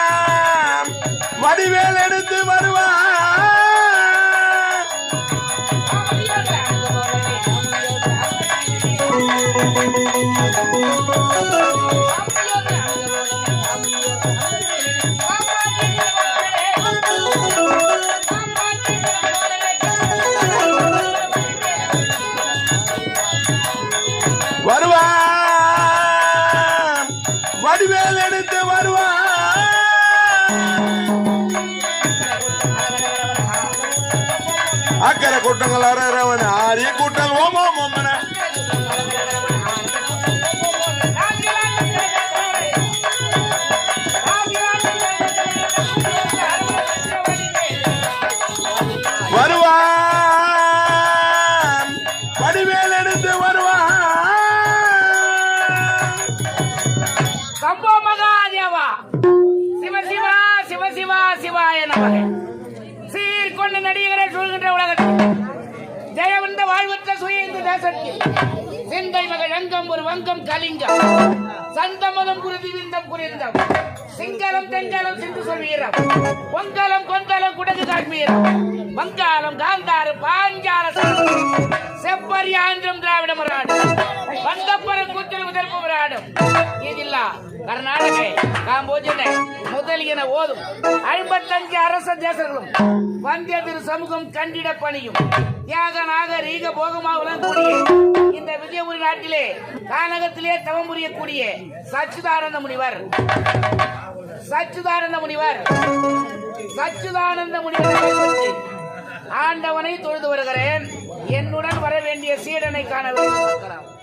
வருவான் வடிவேல் எடுத்து வருவான் வடிவேல் எடுத்து வருவான் அக்கறை கூட்டங்கள் அரவன் ஆரிய கூட்டல் ஓமோ ஓமன எடுத்து வருவான் சம்போ மகாதேவா. சிவ சிவா சிவ சிவா சிவாய நமக. சீர்கொண்ட நடிகரை சொல்கின்ற உலகத்தில் ஜெயவந்த வாழ்வற்ற சுய இந்த தேசத்தில் சிந்தை மகள் அங்கம் ஒரு வங்கம் கலிங்கம். சந்தமதம் குருதி விந்தம் குறைந்தம் சிங்களம் தெங்காலம் சிந்து சொல்வீரம் பொங்கலம் கொந்தலம் குடகு காஷ்மீரம். வங்காளம் காந்தாறு பாஞ்சால செப்பரி ஆந்திரம் திராவிட மராடு. வந்தப்பர கூத்தல் முதல் போராடும் இதில்ல கர்நாடக காம்போஜனை முதலியன ஓதும் ஐம்பத்தஞ்சு அரச தேசங்களும் வந்திய திரு சமூகம் கண்டிட பணியும். தியாக நாகரீக போகமாவுடன் கூடிய இந்த விஜயபுரி நாட்டிலே கானகத்திலே தவம் புரியக்கூடிய சச்சிதானந்த முனிவர். சச்சிதானந்த முனிவர். சச்சிதானந்த முனிவர் ஆண்டவனை தொழுது வருகிறேன். என்னுடன் வர வேண்டிய சீடனை காண வேண்டும்.